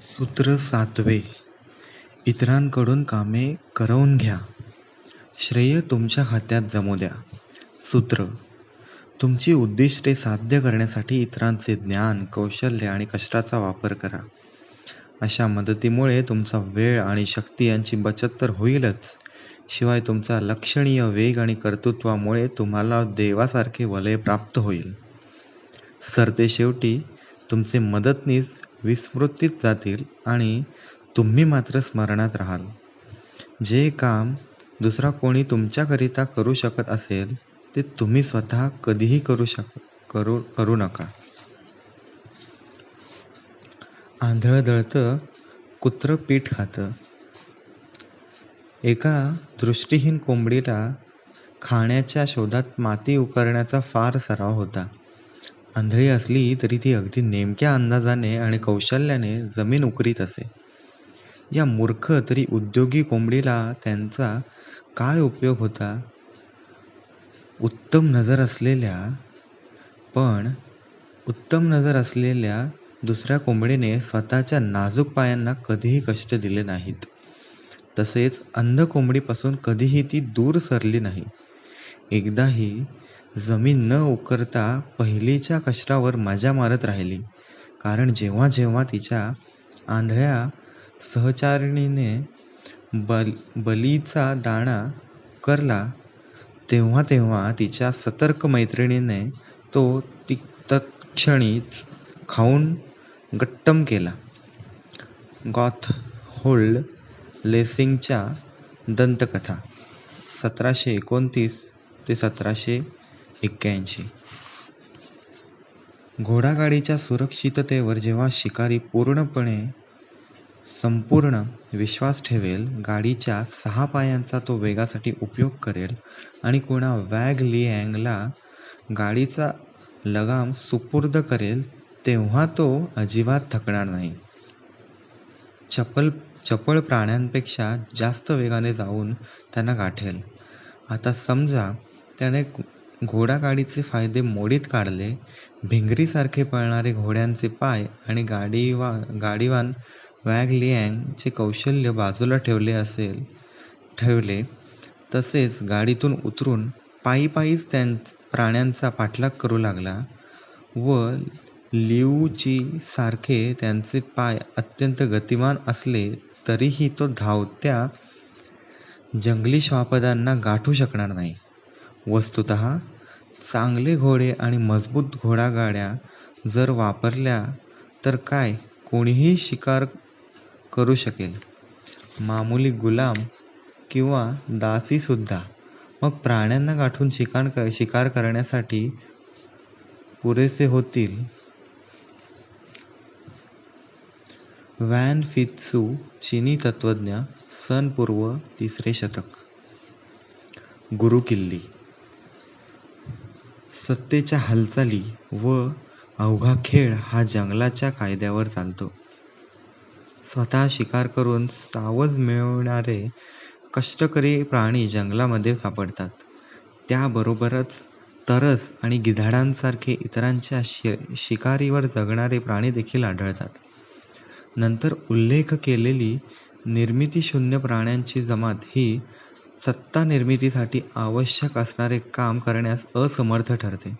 सूत्र सातवे. इतरांकडून कामे करवून घ्या. श्रेय तुमच्या खात्यात जमू द्या. सूत्र. तुमची उद्दिष्टे साध्य करण्यासाठी इतरांचे ज्ञान कौशल्य आणि कष्टाचा वापर करा. अशा मदतीमुळे तुमचा वेळ आणि शक्ती यांची बचत तर होईलच. शिवाय तुमचा लक्षणीय वेग आणि कर्तृत्वामुळे तुम्हाला देवासारखे वलय प्राप्त होईल. सरतेशेवटी तुमचे मदतनीस विस्मृतीत जातील आणि तुम्ही मात्र स्मरणात राहाल. जे काम दुसरा कोणी तुमच्याकरिता करू शकत असेल ते तुम्ही स्वतः कधीही करू शक करू करू नका. आंधळं दळतं कुत्रं पीठ खातं. एका दृष्टीहीन कोंबडीला खाण्याच्या शोधात माती उकरण्याचा फार सराव होता. आंधळी असली तरी ती अगदी नेमक्या अंदाजाने आणि कौशल्याने जमीन उकरीत असे. या मूर्ख तरी उद्योगी कोंबडीला त्यांचा काय उपयोग होता? उत्तम नजर असलेल्या पण उत्तम नजर असलेल्या दुसऱ्या कोंबडीने स्वतःच्या नाजूक पायांना कधीही कष्ट दिले नाहीत. तसेच अंध कोंबडीपासून कधीही ती दूर सरली नाही. एकदाही जमीन न उकरता पहिलीच्या कष्टावर मजा मारत राहिली. कारण जेव्हा जेव्हा तिच्या आंधळ्या सहचारिणीने बल बलीचा दाणा करला तेव्हा तेव्हा तिच्या सतर्क मैत्रिणीने तो ति तत्क्षणीच खाऊन गट्टम केला. गॉथहोल्ड लेसिंगच्या दंतकथा सतराशे एकोणतीस ते सतराशे एक्क्याऐंशी. घोडागाडीच्या सुरक्षिततेवर जेव्हा शिकारी पूर्णपणे संपूर्ण विश्वास ठेवेल गाडीच्या सहा पायांचा तो वेगासाठी उपयोग करेल आणि कोणा वॅग लियँगला गाडीचा लगाम सुपूर्द करेल तेव्हा तो अजिबात थकणार नाही. चपल चपळ प्राण्यांपेक्षा जास्त वेगाने जाऊन त्यांना गाठेल. आता समजा त्याने घोडागाडीचे फायदे मोडीत काढले भिंगरीसारखे पळणारे घोड्यांचे पाय आणि गाडीवा गाडीवान वॅग लियँगचे कौशल्य बाजूला ठेवले असेल ठेवले तसेच गाडीतून उतरून पायी पायीच त्यां प्राण्यांचा पाठलाग करू लागला व लिऊची सारखे त्यांचे पाय अत्यंत गतिमान असले तरीही तो धावत्या जंगली श्वापदांना गाठू शकणार नाही. वस्तुतः चांगले घोडे आणि मजबूत घोडागाड्या जर वापरल्या तर काय कोणीही शिकार करू शकेल. मामुली गुलाम किंवा दासीसुद्धा मग प्राण्यांना गाठून शिकार क शिकार करण्यासाठी पुरेसे होतील. वॅन फित्सू चिनी तत्त्वज्ञ सन पूर्व तिसरे शतक. गुरुकिल्ली. सत्तेच्या हालचाली व अवघा खेळ हा जंगलाच्या कायद्यावर चालतो. स्वतः शिकार करून सावज मिळवणारे कष्टकरी प्राणी जंगलामध्ये सापडतात. त्याबरोबरच तरस आणि गिधाडांसारखे इतरांच्या शि शिकारीवर जगणारे प्राणी देखील आढळतात. नंतर उल्लेख केलेली निर्मितीशून्य प्राण्यांची जमात ही सत्ता निर्मितीसाठी आवश्यक असणारे काम करण्यास असमर्थ ठरते.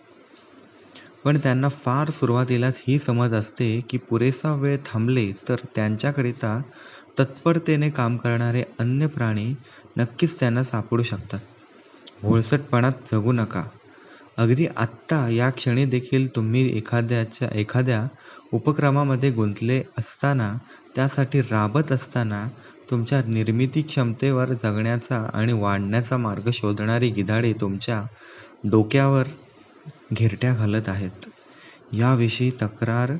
पण त्यांना फार सुरुवातीलाच ही समज असते की पुरेसा वेळ थांबले तर त्यांच्याकरिता तत्परतेने काम करणारे अन्य प्राणी नक्कीच त्यांना सापडू शकतात. भोळसटपणात जगू नका. अगदी आत्ता या क्षणी देखील तुम्ही एखाद्याच्या एखाद्या उपक्रमामध्ये गुंतले असताना त्यासाठी राबत असताना तुमच्या निर्मिती क्षमतेवर जगण्याचा आणि वाढण्याचा मार्ग शोधणारी गिधाडे तुमच्या डोक्यावर घिरट्या घालत आहेत. याविषयी तक्रार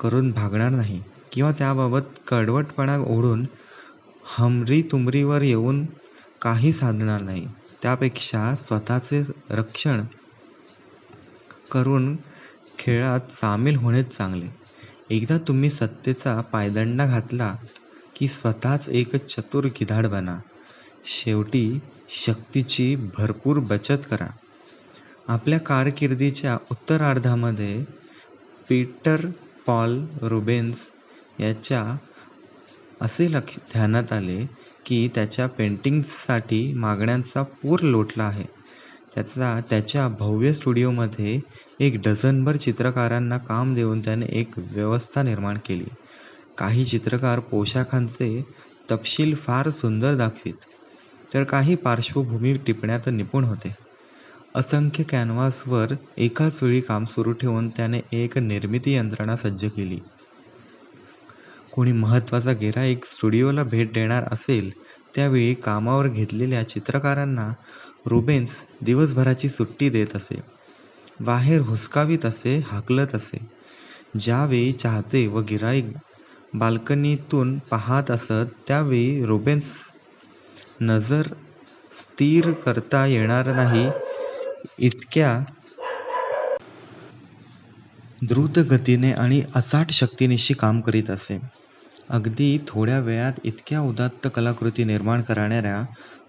करून भागणार नाही किंवा त्याबाबत कडवटपणा ओढून हमरीतुमरीवर येऊन काही साधणार नाही. त्यापेक्षा स्वतःचे रक्षण करून खेळात सामील होणेच चांगले. एकदा तुम्ही सत्तेचा पायदंडा घातला की स्वतःच एक चतुर गिधाड बना. शेवटी शक्तीची भरपूर बचत करा. आपल्या कारकिर्दीच्या उत्तरार्धामध्ये पीटर पॉल रुबेन्स याच्या असे लक्ष ध्यानात आले की त्याच्या पेंटिंग्ससाठी मागण्यांचा पूर लोटला आहे. त्याचा त्याच्या भव्य स्टुडिओमध्ये एक डझनभर चित्रकारांना काम देऊन त्याने एक व्यवस्था निर्माण केली. काही चित्रकार पोशाखांचे तपशील फार सुंदर दाखवीत, तर काही पार्श्वभूमी टिपण्यात निपुण होते. असंख्य कॅनव्हासवर एकाच वेळी काम सुरू ठेवून त्याने एक निर्मिती यंत्रणा सज्ज केली. कोणी महत्त्वाचा गिऱ्हाईक स्टुडिओला भेट देणार असेल त्यावेळी कामावर घेतलेल्या चित्रकारांना रुबेन्स दिवसभराची सुट्टी देत असे. बाहेर हुसकावीत असे, हाकलत असे. ज्यावेळी चाहते व गिऱ्हाईक बाल्कनीतून पाहत असत त्यावेळी रुबेन्स नजर स्थिर करता येणार नाही इतक्या द्रुत गतीने आणि अचाट शक्तीनिशी काम करीत असे. अगदी थोड्या वेळात इतक्या उदात्त कलाकृती निर्माण करणाऱ्या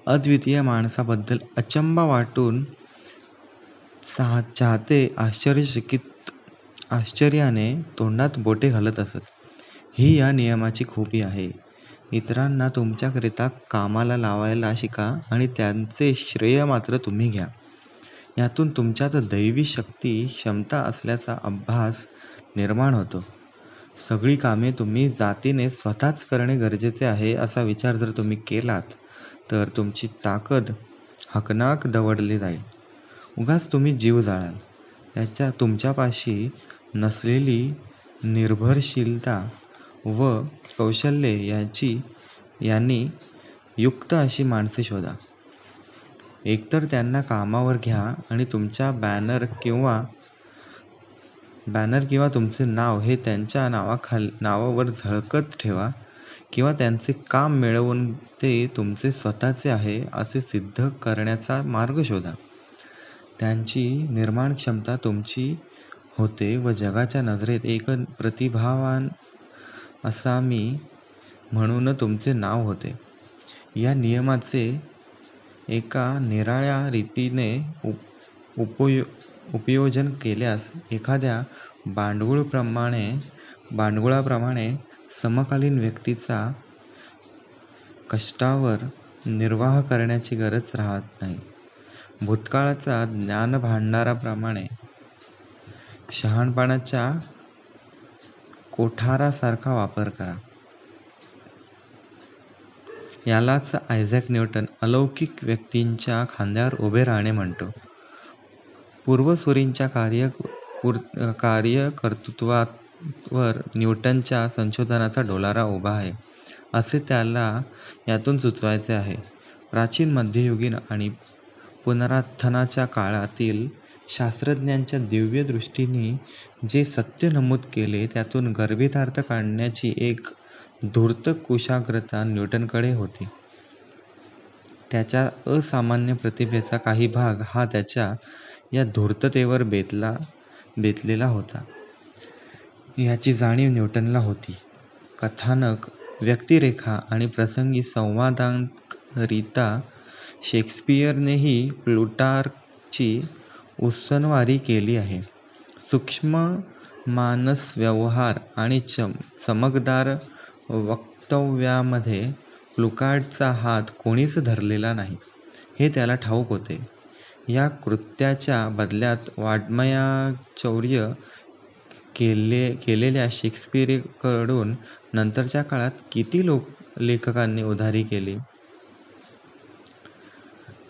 अद्वितीय माणसाबद्दल अचंबा वाटून चाहते आश्चर्यचकित आश्चर्याने तोंडात बोटे घालत असत. ही या नियमाची खूबी आहे. इतरांना तुमच्याकरिता कामाला लावायला शिका आणि त्यांचे श्रेय मात्र तुम्ही घ्या. यातून तुमच्यात दैवी शक्ती, क्षमता असल्याचा अभ्यास निर्माण होतो. सगळी कामे तुम्ही जातीने स्वतःच करणे गरजेचे आहे असा विचार जर तुम्ही केलात तर तुमची ताकद हकनाक दवडली जाईल. उगाच तुम्ही जीव जाळाल. त्याच्या तुमच्यापाशी नसलेली निर्भरशीलता व कौशल्ये यांनी युक्त अशी माणसे शोधा. एकतर त्यांना कामावर घ्या आणि तुमच्या बॅनर किंवा बॅनर किंवा तुमचे नाव हे त्यांच्या नावाखाल नावावर झळकत ठेवा किंवा त्यांचे काम मिळवून ते तुमचे स्वतःचे आहे असे सिद्ध करण्याचा मार्ग शोधा. त्यांची निर्माण क्षमता तुमची होते व जगाच्या नजरेत एक प्रतिभावान असा मी म्हणून तुमचे नाव होते. या नियमाचे एका निराळ्या रीतीने उप उपयो उपयोजन केल्यास एखाद्या भांडुळाप्रमाणे समकालीन व्यक्तीचा कष्टावर निर्वाह करण्याची गरज राहत नाही. भूतकाळाचा ज्ञानभांडाराप्रमाणे शहाणपणाच्या कोठारासारखा वापर करा. यालाच आयझॅक न्यूटन अलौकिक व्यक्तींच्या खांद्यावर उभे राहणे म्हणतो. पूर्वसुरींच्या वर न्यूटनच्या संशोधनाचा डोलारा उभा आहे असे त्याला यातून सुचवायचे आहे. प्राचीन मध्ययुगीन आणि पुनरुत्थानाच्या काळातील शास्त्रज्ञांच्या दिव्य दृष्टीने जे सत्य नमूद केले त्यातून गर्भितार्थ काढण्याची एक धूर्त कुशाग्रता न्यूटनकडे होती. त्याच्या असामान्य प्रतिभेचा काही भाग हा त्याच्या या धूर्ततेवर बेतला बेतलेला होता. याची जाणीव न्यूटनला होती. कथानक, व्यक्तिरेखा आणि प्रसंगी संवादांकरिता शेक्सपियरनेही प्लुटार्कची उसनवारी केली आहे. सूक्ष्म मानसव्यवहार आणि चम चमकदार वक्तव्यामध्ये प्लुकार्डचा हात कोणीच धरलेला नाही हे त्याला ठाऊक होते. या कृत्याच्या बदल्यात केले केलेल्या शेक्सपिअरकडून नंतरच्या काळात किती लोक लेखकांनी उधारी केली.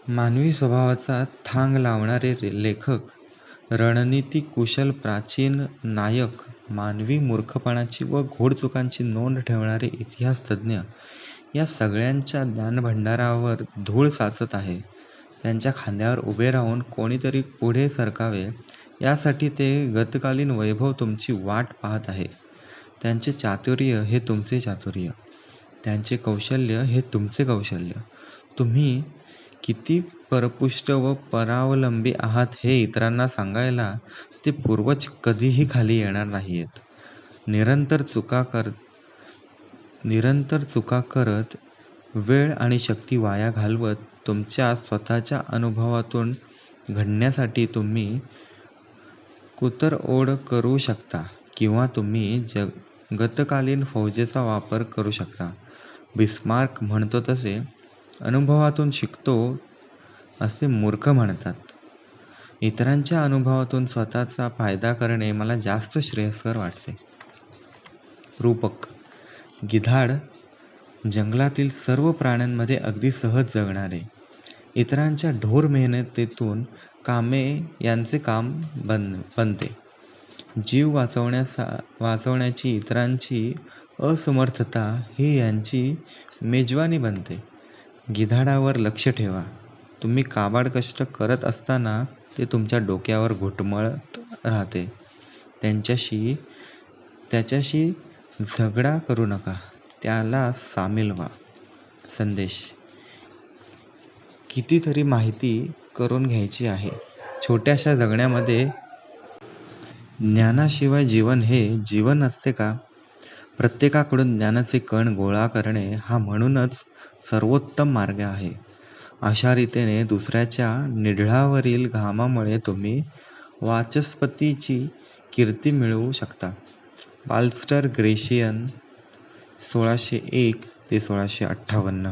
मानवी स्वभावाचा थांग लावणारे लेखक, रणनीतिकुशल प्राचीन नायक, मानवी मूर्खपणाची व घोडचुकांची नोंद ठेवणारे इतिहासतज्ञ या सगळ्यांच्या ज्ञानभंडारावर धूळ साचत आहे. त्यांच्या खांद्यावर उभे राहून कोणीतरी पुढे सरकावे यासाठी ते गतकालीन वैभव तुमची वाट पाहत आहे. त्यांचे चातुर्य हे तुमचे चातुर्य, त्यांचे कौशल्य हे तुमचे कौशल्य. तुम्ही किती परपुष्ट व परावलंबी आहात हे इतरांना सांगायला ते पूर्वज कधीही खाली येणार नाहीयेत निरंतर चुका कर निरंतर चुका करत, वेळ आणि शक्ती वाया घालवत तुमच्या स्वतःच्या अनुभवातून घडण्यासाठी तुम्ही कुतरओढ करू शकता किंवा तुम्ही गतकालीन फौजेचा वापर करू शकता. बिस्मार्क म्हणतो तसे अनुभवातून शिकतो असे मूर्ख म्हणतात. इतरांच्या अनुभवातून स्वतःचा फायदा करणे मला जास्त श्रेयस्कर वाटते. रूपक गिधाड जंगलातील सर्व प्राण्यांमध्ये अगदी सहज जगणारे. इतरांच्या ढोर मेहनतीतून कामे यांचे काम बन बनते. जीव वाचवण्यासा वाचवण्याची इतरांची असमर्थता ही यांची मेजवानी बनते. गिधाडावर लक्ष ठेवा. तुम्ही काबाड कष्ट करत असताना ते तुमच्या डोक्यावर घुटमळत राहते. त्यांच्याशी त्याच्याशी झगडा करू नका. त्याला सामील व्हा. संदेश. कितीतरी माहिती करून घ्यायची आहे. छोट्याशा जगण्यामध्ये ज्ञानाशिवाय जीवन हे जीवन असते का? प्रत्येकाकडून ज्ञानाचे कण गोळा करणे हा म्हणूनच सर्वोत्तम मार्ग आहे. अशा रीतीने दुसऱ्याच्या निढळावरील घामामुळे तुम्ही वाचस्पतीची कीर्ती मिळवू शकता. बाल्स्टर ग्रेशियन सोळाशे एक ते सोळाशे अठ्ठावन्न.